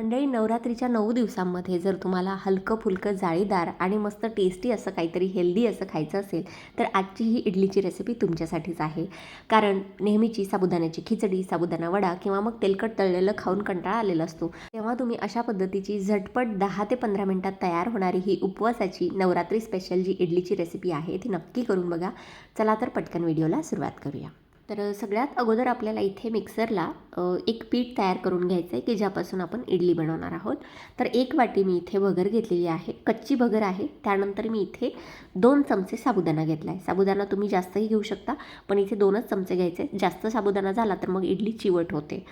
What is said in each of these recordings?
मंडळी नवरात्रीच्या नऊ दिवसांमध्ये जर तुम्हाला हलकं फुलकं जाळीदार आणि मस्त टेस्टी असं काहीतरी हेल्दी असं खायचं असेल तर आजची ही इडलीची रेसिपी तुमच्यासाठीच आहे. कारण नेहमीची साबुदाण्याची खिचडी साबुदाणा वडा किंवा मग तेलकट तळलेलं खाऊन कंटाळा आलेला असतो. तेव्हा तुम्ही अशा पद्धतीची झटपट दहा ते पंधरा मिनटात तयार होणारी ही उपवासाची नवरात्री स्पेशल जी इडलीची रेसिपी आहे ती नक्की करून बघा. चला तर पटकन व्हिडिओला सुरुवात करूया. तर सगळ्यात अगोदर आपल्याला इथे मिक्सरला एक पीठ तयार करून घ्यायचं आहे की ज्यापासून आपण इडली बनवणार आहोत. तर एक वाटी मी इथे भगर घेतलेली आहे कच्ची भगर आहे. त्यानंतर मी इथे दोन चमचे साबुदाणा घेतला आहे साबुदाणा तुम्ही जास्तही घेऊ शकता पण इथे दोनच चमचे घ्यायचे जास्त साबुदाणा झाला तर मग इडली चिवट होते.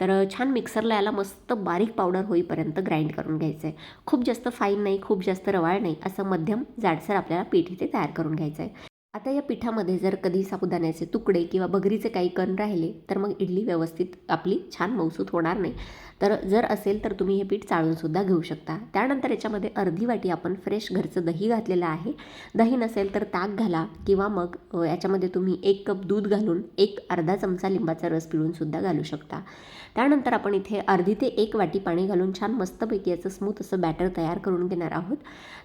तर छान मिक्सरला याला मस्त बारीक पावडर होईपर्यंत ग्राइंड करून घ्यायचं आहे खूप जास्त फाईन नाही खूप जास्त रवाळ नाही असं मध्यम जाडसर आपल्याला पीठ इथे तयार करून घ्यायचं आहे आता या पिठामध्ये जर कधी साबुदाण्याचे तुकडे किंवा बगरीचे काही कण राहिले तर मग इडली व्यवस्थित आपली छान मौसूत होणार नाही. तर जर असेल तर तुम्ही हे पीठ चाळूनसुद्धा घेऊ शकता. त्यानंतर याच्यामध्ये अर्धी वाटी आपण फ्रेश घरचं दही घातलेलं आहे. दही नसेल तर ताक घाला किंवा मग याच्यामध्ये तुम्ही एक कप दूध घालून एक अर्धा चमचा लिंबाचा रस पिळूनसुद्धा घालू शकता. त्यानंतर आपण इथे अर्धी ते एक वाटी पाणी घालून छान मस्तपैकी याचं स्मूथ असं बॅटर तयार करून घेणार आहोत.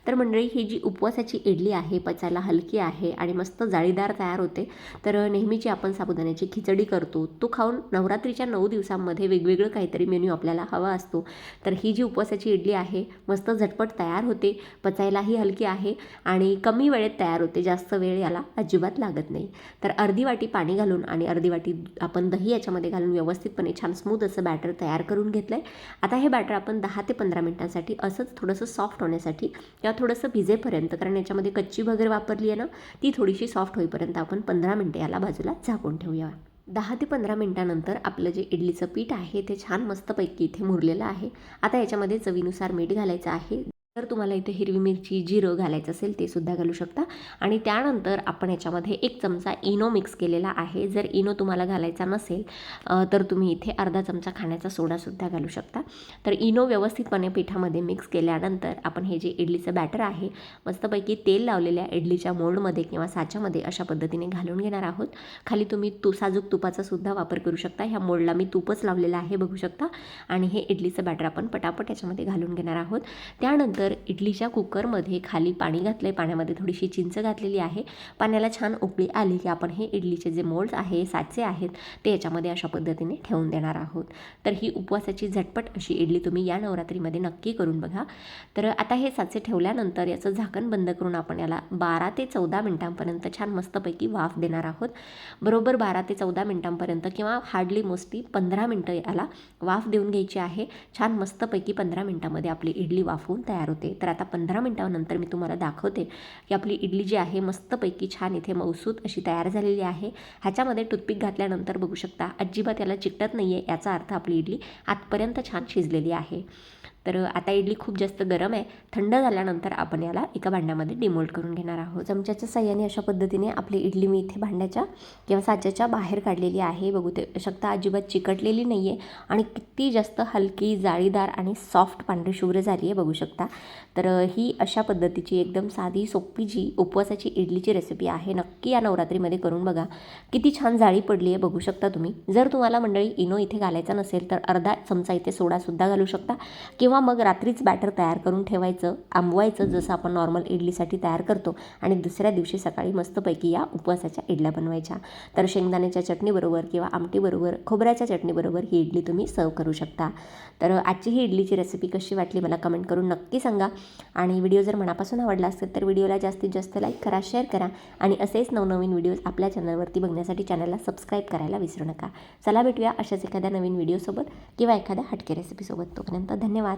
तर मंडळी ही जी उपवासाची इडली आहे पचायला हलकी आहे आणि मस्त जाळीदार तयार होते. तर नेहमीची आपण साबुदाण्याची खिचडी करतो तो खाऊन नवरात्रीच्या नऊ दिवसांमध्ये वेगवेगळं काहीतरी मेन्यू आपल्याला हवा असतो. तर ही जी उपवासाची इडली आहे मस्त झटपट तयार होते पचायलाही हलकी आहे आणि कमी वेळेत तयार होते जास्त वेळ याला अजिबात लागत नाही. तर अर्धी वाटी पाणी घालून आणि अर्धी वाटी आपण दही याच्यामध्ये घालून व्यवस्थितपणे छान स्मूथ असं बॅटर तयार करून घेतलं आहे आता हे बॅटर आपण दहा ते पंधरा मिनटांसाठी असंच थोडंसं सॉफ्ट होण्यासाठी किंवा थोडंसं भिजेपर्यंत कारण याच्यामध्ये कच्ची वगैरे वापरली आहे ना ती थोडी थोडीशी सॉफ्ट होईपर्यंत आपण पंधरा मिनटं याला बाजूला झाकून ठेवूया. दहा ते पंधरा मिनटानंतर आपलं जे इडलीचं पीठ आहे ते छान मस्तपैकी इथे मुरलेलं आहे. आता याच्यामध्ये चवीनुसार मीठ घालायचं आहे. जर तुम्हाला इथे हिरवी मिरची जिरं घालायचं असेल ते सुद्धा घालू शकता. आणि त्यानंतर आपण याच्यामध्ये एक चमचा इनो मिक्स केलेला आहे. जर इनो तुम्हाला घालायचा नसेल तर तुम्ही इथे अर्धा चमचा खाण्याचा सोडासुद्धा घालू शकता. तर इनो व्यवस्थितपणे पिठामध्ये मिक्स केल्यानंतर आपण हे जे इडलीचं बॅटर आहे मस्तपैकी तेल लावलेल्या इडलीच्या मोल्डमध्ये किंवा साच्यामध्ये अशा पद्धतीने घालून घेणार आहोत. खाली तुम्ही तू साजूक तुपाचा सुद्धा वापर करू शकता. ह्या मोल्डला मी तूपच लावलेलं आहे बघू शकता. आणि हे इडलीचं बॅटर आपण पटापट याच्यामध्ये घालून घेणार आहोत. त्यानंतर इडलीच्या कुकरमध्ये खाली पाणी घातलं आहे पाण्यामध्ये थोडीशी चिंच घातलेली आहे. पाण्याला छान उकळी आली की आपण हे इडलीचे जे मोल्ड्स आहे साचे आहेत ते याच्यामध्ये अशा पद्धतीने ठेवून देणार आहोत. तर ही उपवासाची झटपट अशी इडली तुम्ही या नवरात्रीमध्ये नक्की करून बघा. तर आता हे साचे ठेवल्यानंतर याचं झाकण बंद करून आपण याला बारा ते चौदा मिनटांपर्यंत छान मस्तपैकी वाफ देणार आहोत. बरोबर बारा ते चौदा मिनटांपर्यंत किंवा हार्डली मोस्टली पंधरा मिनटं याला वाफ देऊन घ्यायची आहे. छान मस्तपैकी पंधरा मिनटामध्ये आपली इडली वाफवून तयार होते. तर आता पंधरा मिनटानंतर मी तुम्हाला दाखवते की आपली इडली जी आहे मस्तपैकी छान इथे मौसूत अशी तयार झालेली आहे. ह्याच्यामध्ये टूथपिक घातल्यानंतर बघू शकता अजिबात याला चिकटत नाही आहे याचा अर्थ आपली इडली आतपर्यंत छान शिजलेली आहे. तर आता इडली खूप जास्त गरम आहे. थंड झाल्यानंतर आपण याला एका भांड्यामध्ये डिमोल्ट करून घेणार आहोत. चमच्याच्या सहाय्याने अशा पद्धतीने आपली इडली मी इथे भांड्याच्या किंवा साच्याच्या बाहेर काढलेली आहे. बघू ते शकता अजिबात चिकटलेली नाही आहे आणि किती जास्त हलकी जाळीदार आणि सॉफ्ट पांढरी शुभ्र झाली आहे बघू शकता. तर ही अशा पद्धतीची एकदम साधी सोपी जी उपवासाची इडलीची रेसिपी आहे नक्की या नवरात्रीमध्ये करून बघा. किती छान जाळी पडली आहे बघू शकता तुम्ही. जर तुम्हाला मंडळी इनो इथे घालायचा नसेल तर अर्धा चमचा इथे सोडासुद्धा घालू शकता किंवा मग रात्रीच बॅटर तयार करून ठेवायचं आंबवायचं जसं आपण नॉर्मल इडलीसाठी तयार करतो आणि दुसऱ्या दिवशी सकाळी मस्तपैकी या उपवासाच्या इडल्या बनवायच्या. तर शेंगदाण्याच्या चटणीबरोबर किंवा आमटीबरोबर खोबऱ्याच्या चटणीबरोबर ही इडली तुम्ही सर्व करू शकता. तर आजची ही इडलीची रेसिपी कशी वाटली मला कमेंट करून नक्की सांगा. आणि व्हिडिओ जर मनापासून आवडला असेल तर व्हिडिओला जास्तीत जास्त लाईक करा शेअर करा आणि असेच नवनवीन व्हिडिओज आपल्या चॅनलवरती बघण्यासाठी चॅनलला सबस्क्राईब करायला विसरू नका. चला भेटूया अशाच एखाद्या नवीन व्हिडिओसोबत किंवा एखाद्या हटके रेसिपीसोबत तोपर्यंत धन्यवाद.